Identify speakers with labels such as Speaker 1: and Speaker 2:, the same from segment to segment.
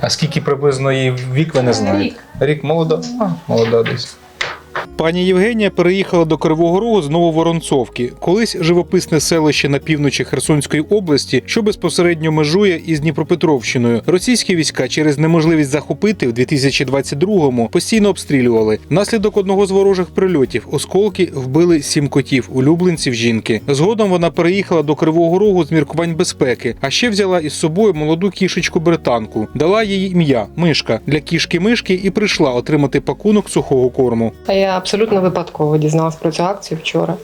Speaker 1: А скільки приблизно її вік ви не знаєте?
Speaker 2: Рік.
Speaker 1: Рік молода? А, молода десь. Пані Євгенія переїхала до Кривого Рогу з Нововоронцовки, колись живописне селище на півночі Херсонської області, що безпосередньо межує із Дніпропетровщиною. Російські війська через неможливість захопити в 2022-му постійно обстрілювали. Внаслідок одного з ворожих прильотів осколки вбили сім котів, улюбленців жінки. Згодом вона переїхала до Кривого Рогу з міркувань безпеки, а ще взяла із собою молоду кішечку британку. Дала їй ім'я мишка для кішки мишки і прийшла отримати пакунок сухого корму.
Speaker 2: Я абсолютно випадково дізналась про цю акцію вчора.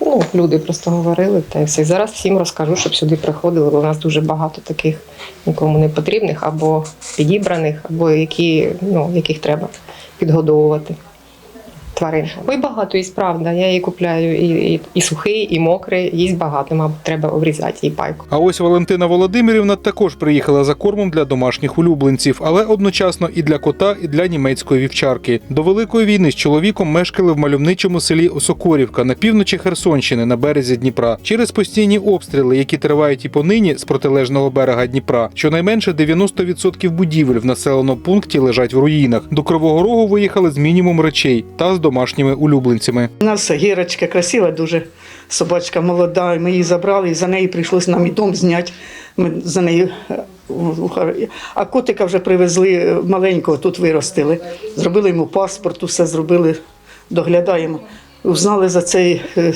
Speaker 2: Ну, люди просто говорили та все. Зараз всім розкажу, щоб сюди приходили, бо у нас дуже багато таких нікому не потрібних, або підібраних, або які, ну, яких треба підгодовувати. Тварин. Ой, багато їсть, правда. Я її купляю і, і, і сухий, і мокрий, їсть багато, мабуть, треба обрізати їй пайку.
Speaker 1: А ось Валентина Володимирівна також приїхала за кормом для домашніх улюбленців, але одночасно і для кота, і для німецької вівчарки. До великої війни з чоловіком мешкали в мальовничому селі Осокорівка на півночі Херсонщини на березі Дніпра. Через постійні обстріли, які тривають і понині з протилежного берега Дніпра, щонайменше 90% будівель в населеному пункті лежать в руїнах. До Кривого Рогу виїхали з мінімум речей та з домашніми улюбленцями.
Speaker 3: У нас гірочка красива, дуже собачка молода. Ми її забрали, і за неї прийшлось нам і дом зняти. Ми за нею е, а котика вже привезли е, маленького, тут виростили. Зробили йому паспорт, усе зробили, доглядаємо. Узнали за цей. е,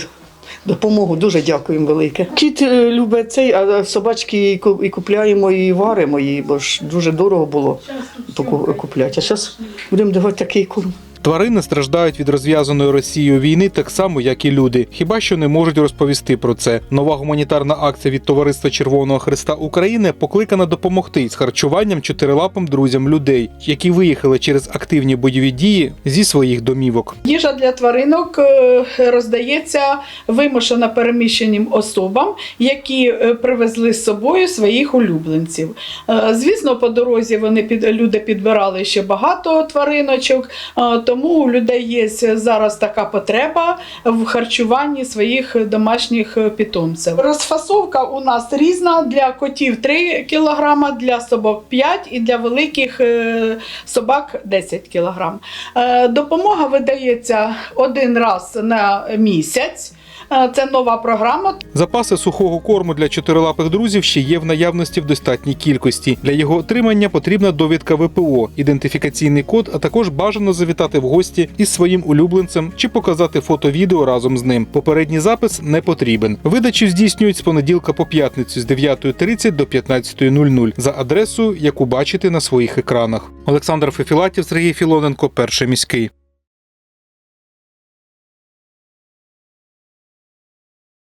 Speaker 3: Допомогу дуже дякуємо велике. Кіт любить цей, а собачки і купляємо, і варимо її, бо ж дуже дорого було купляти. А зараз будемо давати такий корм.
Speaker 1: Тварини страждають від розв'язаної Росією війни так само, як і люди. Хіба що не можуть розповісти про це. Нова гуманітарна акція від Товариства Червоного Христа України покликана допомогти з харчуванням чотирилапим друзям людей, які виїхали через активні бойові дії зі своїх домівок.
Speaker 4: Їжа для тваринок е, роздається вимушено переміщеним особам, які е, привезли з собою своїх улюбленців. Е, Звісно, по дорозі вони під люди підбирали ще багато твариночок, е, тому у людей є зараз така потреба в харчуванні своїх домашніх питомців. Розфасовка у нас різна для котів 3 кг, для собак 5 і для великих е, собак 10 кг. Е, Допомога видається один раз на місяць. Е, Це нова програма,
Speaker 1: Запаси сухого корму для чотирилапих друзів ще є в наявності в достатній кількості. Для його отримання потрібна довідка ВПО, ідентифікаційний код, а також бажано завітати в гості із своїм улюбленцем чи показати фото-відео разом з ним. Попередній запис не потрібен. Видачу здійснюють з понеділка по п'ятницю з 9.30 до 15.00 за адресою, яку бачите на своїх екранах. Олександр Фефілатів, Сергій Філоненко, перший міський.